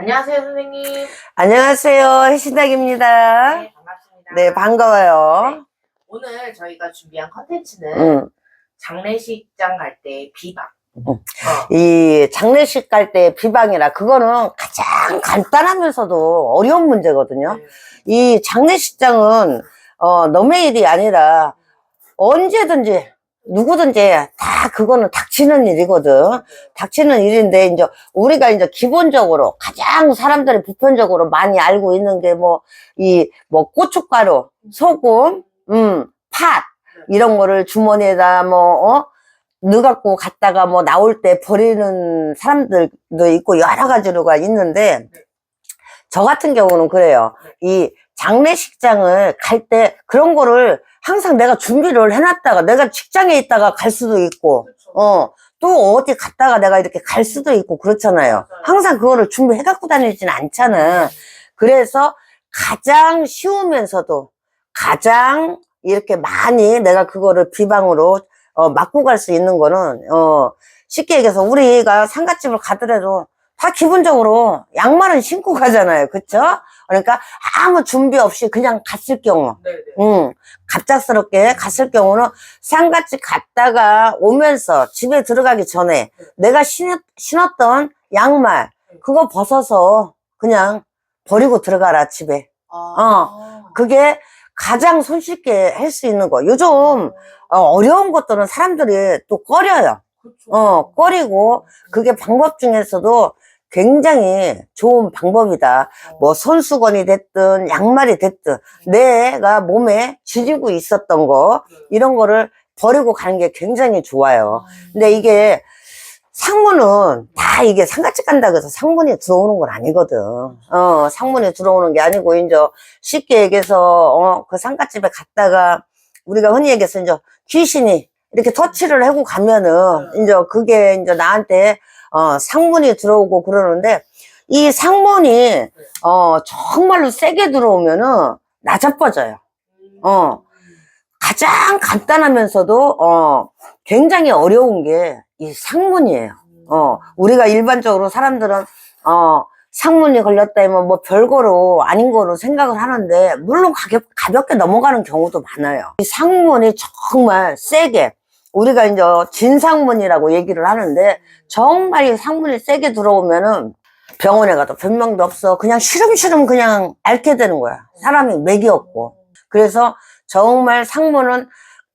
안녕하세요, 선생님. 안녕하세요. 해신탁입니다. 네, 반갑습니다. 네, 반가워요. 오늘 저희가 준비한 컨텐츠는 음, 장례식장 갈 때 비방. 음. 어, 이 장례식 갈 때 비방이라 그거는 가장 간단하면서도 어려운 문제거든요. 네. 이 장례식장은 어, 너의 일이 아니라 언제든지 누구든지 다 그거는 닥치는 일이거든. 닥치는 일인데 이제 우리가 이제 기본적으로 가장 사람들이 보편적으로 많이 알고 있는 게 뭐이뭐 고춧가루, 소금, 음, 팥 이런 거를 주머니에다 뭐 어? 넣어갖고 갔다가 뭐 나올 때 버리는 사람들도 있고 여러 가지로가 있는데 저 같은 경우는 그래요. 이 장례식장을 갈 때 그런 거를 항상 내가 준비를 해놨다가 내가 직장에 있다가 갈 수도 있고 그렇죠. 어, 또 어디 갔다가 내가 이렇게 갈 수도 있고 그렇잖아요. 항상 그거를 준비해 갖고 다니진 않잖아. 그래서 가장 쉬우면서도 가장 이렇게 많이 내가 그거를 비방으로 어, 맞고 갈 수 있는 거는 어, 쉽게 얘기해서 우리가 상갓집을 가더라도 다 기본적으로 양말은 신고 가잖아요. 그쵸? 그러니까 아무 준비 없이 그냥 갔을 경우. 네, 네. 응, 갑작스럽게 갔을 경우는 상갓집 갔다가 오면서 집에 들어가기 전에 내가 신었, 신었던 양말 그거 벗어서 그냥 버리고 들어가라 집에. 아, 그게 가장 손쉽게 할 수 있는 거. 요즘 어, 어려운 것들은 사람들이 또 꺼려요. 그렇죠. 어 꺼리고 그게 방법 중에서도 굉장히 좋은 방법이다. 뭐 손수건이 됐든 양말이 됐든 내가 몸에 지니고 있었던 거 이런 거를 버리고 가는 게 굉장히 좋아요. 근데 이게 상문은 다 이게 상가집 간다고 해서 상문이 들어오는 건 아니거든. 어, 상문이 들어오는 게 아니고 이제 쉽게 얘기해서 어, 그 상가집에 갔다가 우리가 흔히 얘기해서 이제 귀신이 이렇게 터치를 하고 가면은 이제 그게 이제 나한테 어, 상문이 들어오고 그러는데 이 상문이 어, 정말로 세게 들어오면은 나자빠져요. 어. 가장 간단하면서도 어, 굉장히 어려운 게 이 상문이에요. 어, 우리가 일반적으로 사람들은 어, 상문이 걸렸다 하면 뭐 별거로 아닌 거로 생각을 하는데 물론 가볍, 가볍게 넘어가는 경우도 많아요. 이 상문이 정말 세게 우리가 이제 진상문이라고 얘기를 하는데 정말 이 상문이 세게 들어오면은 병원에 가도 변명도 없어. 그냥 시름시름 그냥 앓게 되는 거야. 사람이 맥이 없고. 그래서 정말 상문은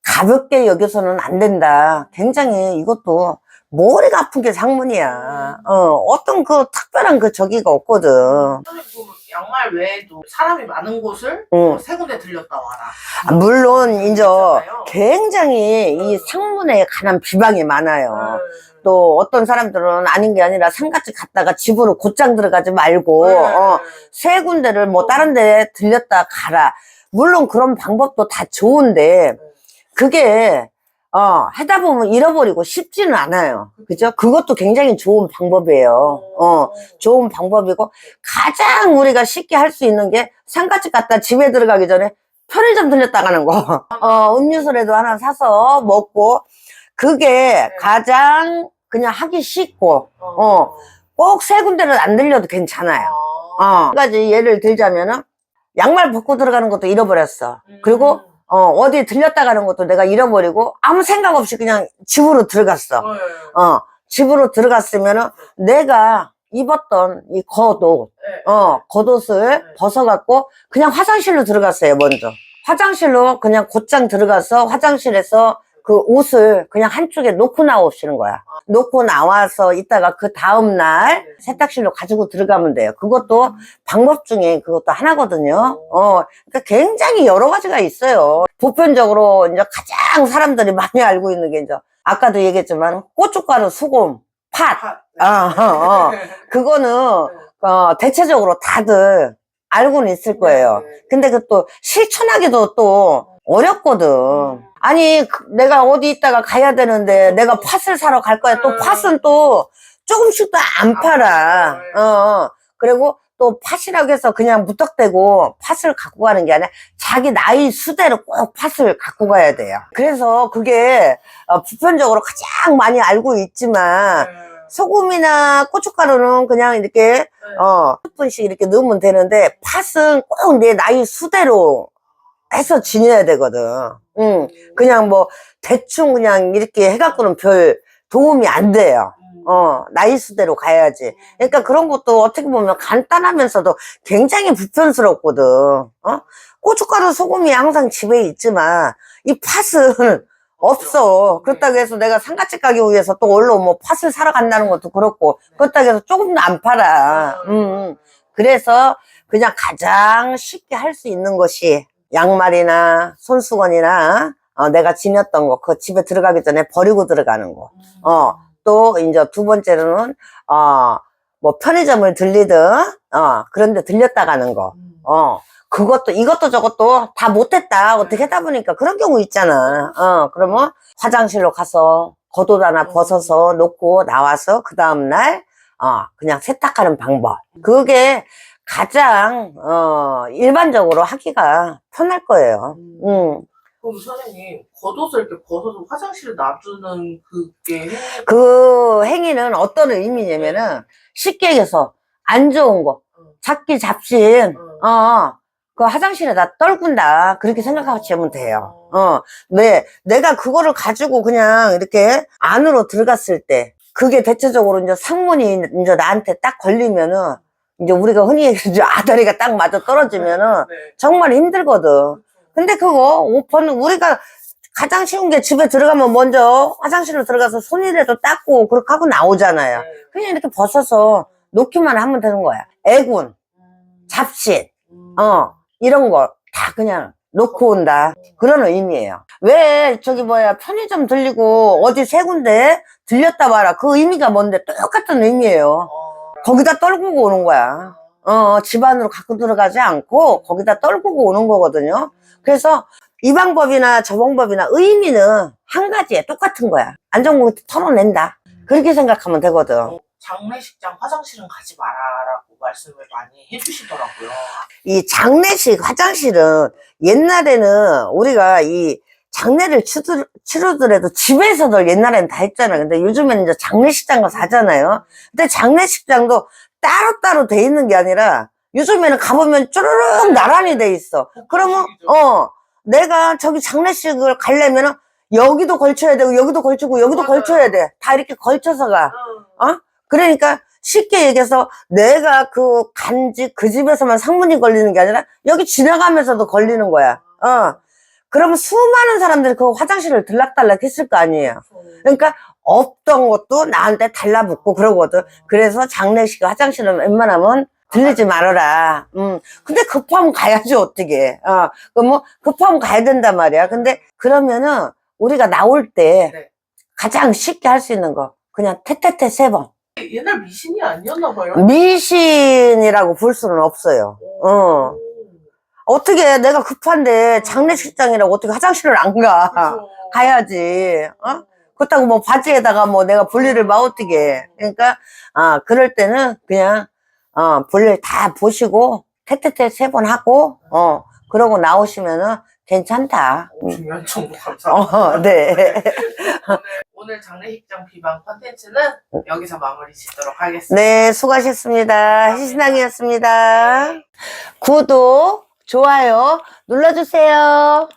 가볍게 여겨서는 안 된다. 굉장히 이것도 머리가 아픈 게 상문이야. 어, 어떤 그 특별한 그 저기가 없거든. 양말 외에도 사람이 많은 곳을 응. 세 군데 들렸다 와라. 아, 물론 이제 있잖아요. 굉장히 이 상문에 관한 비방이 많아요. 네. 또 어떤 사람들은 아닌 게 아니라 상가집 갔다가 집으로 곧장 들어가지 말고 네. 어, 세 군데를 뭐 다른 데 들렸다 가라. 물론 그런 방법도 다 좋은데 그게 어, 하다 보면 잃어버리고 쉽지는 않아요. 그죠? 그것도 굉장히 좋은 방법이에요. 어, 좋은 방법이고 가장 우리가 쉽게 할 수 있는 게 상가집 갔다 집에 들어가기 전에 편의점 들렸다 가는 거. 어, 음료수라도 하나 사서 먹고 그게 가장 그냥 하기 쉽고 어. 꼭 세 군데를 안 들려도 괜찮아요. 어. 한 가지 예를 들자면은 양말 벗고 들어가는 것도 잃어버렸어. 그리고 어, 어디 들렸다 가는 것도 내가 잃어버리고 아무 생각 없이 그냥 집으로 들어갔어. 어, 집으로 들어갔으면은 내가 입었던 이 겉옷, 어, 겉옷을 벗어갖고 그냥 화장실로 들어갔어요, 먼저. 화장실로 그냥 곧장 들어가서 화장실에서 그 옷을 그냥 한쪽에 놓고 나오시는 거야. 놓고 나와서 이따가 그 다음날 세탁실로 가지고 들어가면 돼요. 그것도 방법 중에 그것도 하나거든요. 어, 그러니까 굉장히 여러 가지가 있어요. 보편적으로 이제 가장 사람들이 많이 알고 있는 게 이제 아까도 얘기했지만 고춧가루, 소금, 팥. 아, 어, 어. 그거는 어, 대체적으로 다들 알고는 있을 거예요. 근데 그 또 실천하기도 또 어렵거든. 아니 그- 내가 어디 있다가 가야 되는데 내가 팥을 사러 갈 거야. 또 음. 팥은 또 조금씩 또안 팔아. 어, 어. 그리고 또 팥이라고 해서 그냥 무턱대고 팥을 갖고 가는 게 아니라 자기 나이 수대로 꼭 팥을 갖고 가야 돼요. 그래서 그게 어, 보편적으로 가장 많이 알고 있지만 소금이나 고춧가루는 그냥 이렇게 네. 어, 10분씩 이렇게 넣으면 되는데, 팥은 꼭 내 나이 수대로 해서 지내야 되거든. 응. 그냥 뭐, 대충 그냥 이렇게 해갖고는 별 도움이 안 돼요. 음. 어, 나이 수대로 가야지. 그러니까 그런 것도 어떻게 보면 간단하면서도 굉장히 불편스럽거든. 어? 고춧가루 소금이 항상 집에 있지만, 이 팥은 없어. 그렇다고 해서 내가 상가집 가기 위해서 또 얼른 뭐 팥을 사러 간다는 것도 그렇고, 그렇다고 해서 조금도 안 팔아. 음, 음. 그래서 그냥 가장 쉽게 할 수 있는 것이 양말이나 손수건이나 어, 내가 지녔던 거, 그 집에 들어가기 전에 버리고 들어가는 거. 어, 또 이제 두 번째로는 어, 뭐 편의점을 들리든 어, 그런데 들렸다 가는 거. 음. 어, 그것도 이것도 저것도 다 못했다. 어떻게 하다 보니까 그런 경우 있잖아. 어, 그러면 화장실로 가서 겉옷 하나 벗어서 놓고 나와서 그 다음날 어, 그냥 세탁하는 방법. 그게 가장 어, 일반적으로 하기가 편할 거예요. 음. 음. 그럼 선생님 겉옷을 이렇게 벗어서 화장실에 놔두는 그게 행위- 그 행위는 어떤 의미냐면은 쉽게 얘기해서 안 좋은 거, 음. 잡기 잡신, 음. 어, 그 화장실에다 떨군다. 그렇게 생각하시면 돼요. 어, 왜? 내가 그거를 가지고 그냥 이렇게 안으로 들어갔을 때, 그게 대체적으로 이제 상문이 이제 나한테 딱 걸리면은, 이제 우리가 흔히 얘기하죠. 아다리가 딱 맞아 떨어지면은 네. 정말 힘들거든. 근데 그거 오퍼는 우리가 가장 쉬운 게 집에 들어가면 먼저 화장실로 들어가서 손이라도 닦고 그렇게 하고 나오잖아요. 네. 그냥 이렇게 벗어서 놓기만 하면 되는 거야. 애군, 음. 잡신, 음. 어, 이런 거 다 그냥 놓고 온다. 그런 의미예요. 왜 저기 뭐야 편의점 들리고 어디 세 군데 들렸다 와라. 그 의미가 뭔데 똑같은 의미예요. 어. 거기다 떨구고 오는 거야. 어, 집 안으로 갖고 들어가지 않고 거기다 떨구고 오는 거거든요. 그래서 이 방법이나 저 방법이나 의미는 한 가지에 똑같은 거야. 안전공이 털어낸다. 그렇게 생각하면 되거든. 어, 장례식장 화장실은 가지 마라라고 말씀을 많이 해주시더라고요. 이 장례식 화장실은 옛날에는 우리가 이 장례를 치르, 치르더라도 집에서도 옛날에는 다 했잖아요. 근데 요즘에는 이제 장례식장 가서 하잖아요. 근데 장례식장도 따로따로 돼 있는 게 아니라 요즘에는 가보면 쭈르륵 나란히 돼 있어. 그러면, 어, 내가 저기 장례식을 가려면은 여기도 걸쳐야 되고, 여기도 걸치고, 여기도 맞아요. 걸쳐야 돼. 다 이렇게 걸쳐서 가. 음. 그러니까 쉽게 얘기해서 내가 그 간지 그 집에서만 상문이 걸리는 게 아니라 여기 지나가면서도 걸리는 거야. 어. 그러면 수많은 사람들이 그 화장실을 들락달락 했을 거 아니에요. 그러니까 없던 것도 나한테 달라붙고 그러거든. 그래서 장례식 화장실은 웬만하면 들리지 말아라. 음. 근데 급하면 가야지, 어떻게. 어. 그뭐 급하면 가야 된단 말이야. 근데 그러면은 우리가 나올 때 네. 가장 쉽게 할 수 있는 거. 그냥 태태태 세 번. 옛날 미신이 아니었나 봐요. 미신이라고 볼 수는 없어요. 어. 오. 어떻게 내가 급한데 장례식장이라고 어떻게 화장실을 안 가? 그죠. 가야지. 어? 그렇다고 뭐 바지에다가 뭐 내가 볼일을 막 어떻게 해. 그러니까, 아, 그럴 때는 그냥, 어, 볼일 다 보시고, 태태태 세 번 하고, 어, 그러고 나오시면은 괜찮다. 중요한 정보 감사합니다. 어, 네. 오늘 장례식장 비방 컨텐츠는 여기서 마무리 짓도록 하겠습니다. 네, 수고하셨습니다. 희신당이었습니다. 구독, 좋아요 눌러주세요.